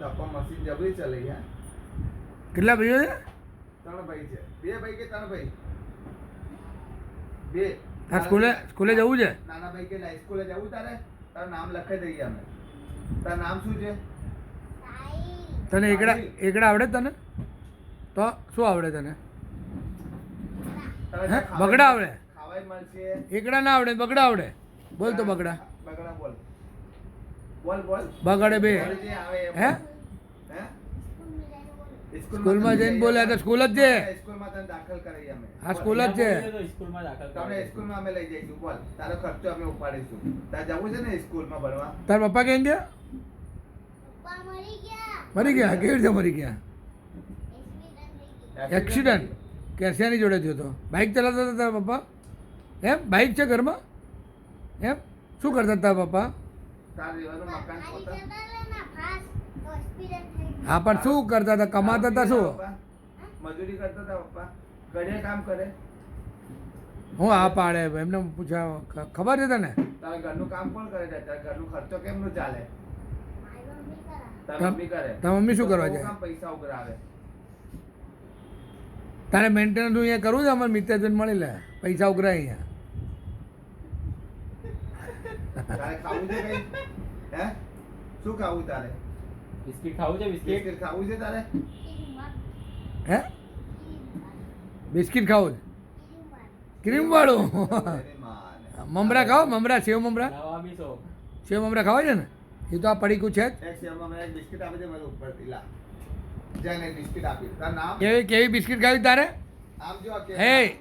Machine જબરી હે. કેટલા ભાઈઓ છે? ત્રણ ભાઈ છે. બે ભાઈ કે ત્રણ ભાઈ? બે. આ સ્કૂલે સ્કૂલે જવું છે? નાના ભાઈ કે સ્કૂલે જવું તારે? તારું નામ લખાઈ દઈએ અમે. તારું નામ શું છે? તને એકડા એકડા આવડે તને? તો શું આવડે તને? હે? બગડા આવડે? એકડા ના આવડે બગડા આવડે. બોલ તો બગડા બગડા. બોલ. બોલ બોલ. બગડે બે. હે હે? સ્કૂલમાં જઈને બોલ્યા તો સ્કૂલ જ છે. સ્કૂલમાં તને દાખલ કરી અમે. હા સ્કૂલ જ છે. સ્કૂલમાં દાખલ તમને સ્કૂલમાં અમે લઈ જઈશું. બોલ. તારો ખર્ચો અમે ઉપાડીશું. તાર જવું છે ને સ્કૂલમાં ભણવા? તાર પપ્પા કેમ ગયા? મરી ગયા. કેવી રીતે મરી ગયા? એક્સિડન્ટ કેસિયાની જોડે થયો હતો બાઇક ચલાવતા હતા તારા પપ્પા? એમ? બાઇક છે ઘરમાં? એમ? શું કરતા હતા તારા પપ્પા? તાર મકાન હા પણ શું કરતા હતા? કમાતા હતા શું? મજૂરી કરતા હતા પપ્પા. ઘરે કામ કરે. હું આ પાડે એમને પૂછ્યા ખબર છે તને? તારા ઘરનું કામ કોણ કરે છે? તારા ઘરનું ખર્ચો કેમનું ચાલે? તારી મમ્મી કરે. તારી મમ્મી શું કરવા જાય? પૈસા ઉઘરાવે તારે મેન્ટેનન્સ અહીંયા કરું છું? અમારે મિત્રજન મળી લે. પૈસા ઉઘરાય અહીંયા. તારે ખાવું છે કઈ હે? શું ખાવું તારે? બિસ્કિટ ખાવું છે બિસ્કિટ? ખાવું છે તારે? હે? બિસ્કિટ ખાવું છે? ક્રીમ વાળું? મમરા ખાઓ મમરા સેવ મમરા? સેવ મમરા ખાવા છે ને? એ તો આ પડીકું છે કેવી કેવી બિસ્કિટ ખાવી તારે? હે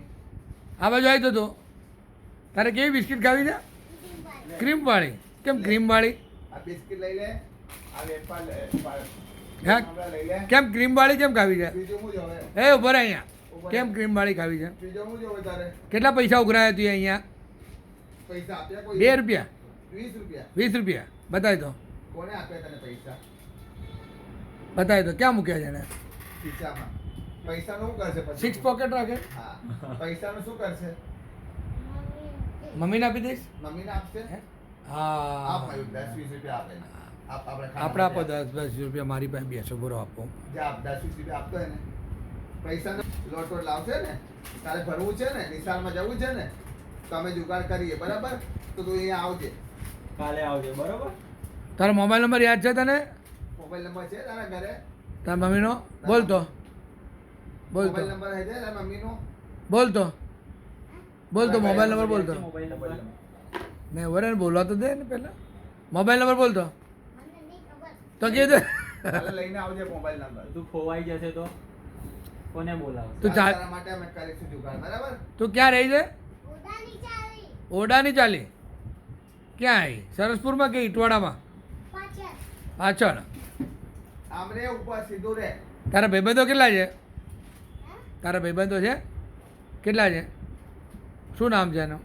આ બાજુ આવી તો તું. તારે કેવી બિસ્કિટ ખાવી છે? ક્રીમ વાળી. કેમ ક્રીમ વાળી? આ બિસ્કિટ લઈ લે. કેમ ક્રીમ વાળી કેમ ખાવી છે? એ ઊભો રહે અહીંયા. કેમ ક્રીમ વાળી ખાવી છે? કેટલા પૈસા ઉઘરાયા તું અહીંયા? બે રૂપિયા? વીસ રૂપિયા. બતાવી દો બતાવી દો ક્યાં મૂક્યા છે એને? પૈસાનું શું કરશે સિક્સ પોકેટ રાખે? પૈસાનું શું કરશે મમ્મીને આપી દઈશ? મમ્મીને આપશે? હે? આપ દસ વીસ રૂપિયા આપ. આપણે માટે દસ દસ રૂપિયા મારી પાસે બેસો બરો આપો. જે આપ દસ વીસ રૂપિયા આપતો ને પૈસાનો લોટ વોટ લાવશે ને? તારે ભરવું છે ને? નિશાળમાં જવું છે ને? તો અમે જુગાડ કરીએ બરાબર? તો તું અહીંયા આવજે. કાલે આવજે બરાબર? તારો મોબાઈલ નંબર યાદ છે તને? મોબાઈલ નંબર છે તારા ઘરે? તારા મમ્મીનો? બોલ તો. બોલ તો. મોબાઈલ નંબર હે છે તારા મમ્મીનો? બોલ તો. બોલ તો મોબાઈલ નંબર બોલ તો. Mobile number. મેં વરે બોલવા તો દે ને પહેલા. મોબાઈલ નંબર બોલ તો. તો કે લઈને આવજે મોબાઈલ નંબર તું ખોવાઈ જશે તો કોને બોલાવ તું ચા- તારા માટે અમે કરીશું જુગાડ બરાબર? તું ક્યાં રહી છે? ઓડાની ચાલી. ક્યાં આવી? સરસપુરમાં કે ઇટવાડામાં? પાછળ. આમ રે ઉપર સીધું રે. તારા ભાઈબંધો કેટલા છે? તારા ભાઈબંધો છે? કેટલા છે? શું નામ છે એનું?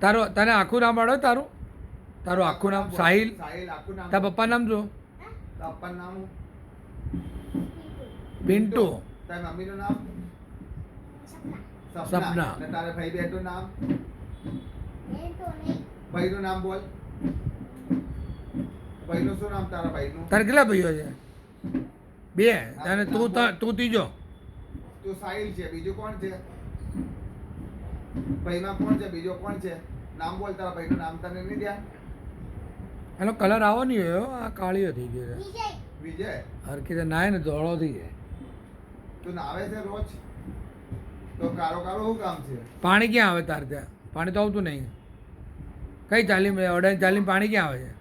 તારું તને આખું નામ આવડે તારું? તારું આખું નામ સાહિલ? તારા પપ્પા નામ શું? પપ્પાનું નામ પિન્ટુ. તારા મમ્મીનું નામ? સપના. અને તારા ભાઈ બહેનનું નામ? ભાઈનું નામ બોલ. ભાઈનું શું નામ તારા ભાઈનું? તારે કેટલા ભાઈઓ છે? બે. અને તું તું ત્રીજો. તું સાહિલ છે. બીજું કોણ છે? ભાઈમાં કોણ છે? બીજો કોણ છે? નામ બોલ તારા ભાઈનું નામ તને નહીં ધ્યાન? એનો કલર આવો નહીં હોય આ કાળીઓ થઈ ગયો છે. વિજય. હરખી રીતે નાય ને ધોળો થઈ જાય. તું નાવે છે રોજ? તો શું કામ છે? પાણી ક્યાં આવે તાર ત્યાં? પાણી તો આવતું નહીં. કઈ ચાલી અડાઈ ચાલી પાણી ક્યાં આવે છે?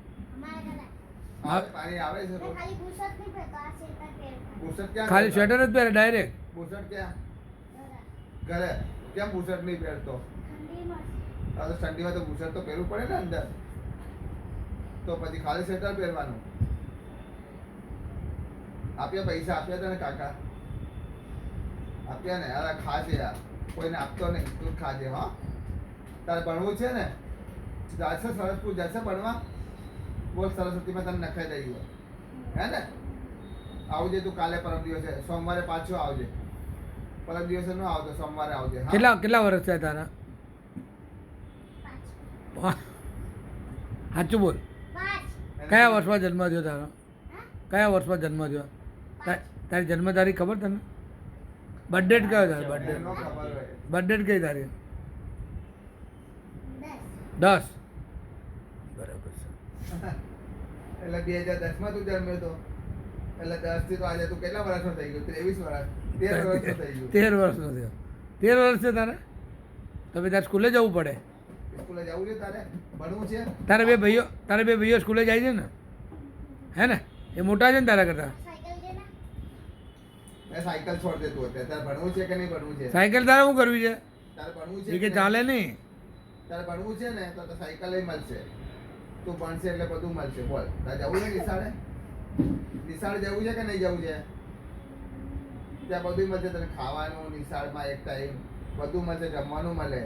પાણી આવે છે રોજ. બુશર્ટ ક્યાં ખાલી સ્વેટર જ પહેરે ડાયરેક્ટ બુશર્ટ ક્યાં? ઘરે. કેમ બુશર્ટ નહીં પહેરતો? આ તો ઠંડીમાં તો બુશર્ટ તો પહેરવું પડે ને અંદર. તો પછી ખાલી સ્વેટર પહેરવાનું. આપ્યા પૈસા આપ્યા તને કાકા? આપ્યા ને અરે ખાજે યાર. કોઈને આપતો નહીં તું ખાજે હા. તારે ભણવું છે ને? જાશે સરસપુર જશે ભણવા? બોલ સરસ્વતીમાં તને નખાઈ દઈએ. હે ને? આવજે તું કાલે પરમ દિવસે. સોમવારે પાછો આવજે. પરમ દિવસે ન આવતો સોમવારે આવજે કેટલા કેટલા વર્ષ થયા તારા? સાચું બોલ. કયા વર્ષમાં જન્મ થયો તારો? કયા વર્ષમાં જન્મ થયો? તારી જન્મ તારીખ ખબર તને? બર્થડેટ કયો તારો? બર્થડે બર્થડેટ કઈ તારી દસ. બરાબર છે. એટલે બે હજાર દસમાં તું જન્મ્યો હતો એટલે દસથી તો આજે તું કેટલા વર્ષનો થઈ ગયો? ત્રેવીસ વર્ષ. તેર વર્ષનો થઈ ગયો. તેર વર્ષનો થયો. તેર વર્ષ છે તારે? તો તારે સ્કૂલે જવું પડે. સ્કૂલે જવું છે તારે? ભણવું છે? તારે બે ભાઈઓ તારે બે ભાઈઓ સ્કૂલે જાય છે ને? હે ને? એ મોટા છે ને તારા કરતા? સાયકલ છે ને? મેં સાયકલ છોડ દે તું અત્યારે. તારે ભણવું છે કે નહીં ભણવું છે? સાયકલ તારે શું કરવી છે? તારે ભણવું છે કે ચાલે નહીં? નહીં. તારે ભણવું છે ને તો સાયકલ મળશે. તું ભણશે એટલે બધું મળશે. બોલ. તારે જવું છે નિશાળે? નિશાળ જવું છે કે નહીં જવું છે? ત્યાં બધું મળશે. તને ખાવાનું નિશાળમાં એક ટાઈમ બધું મળશે જમવાનું મળે.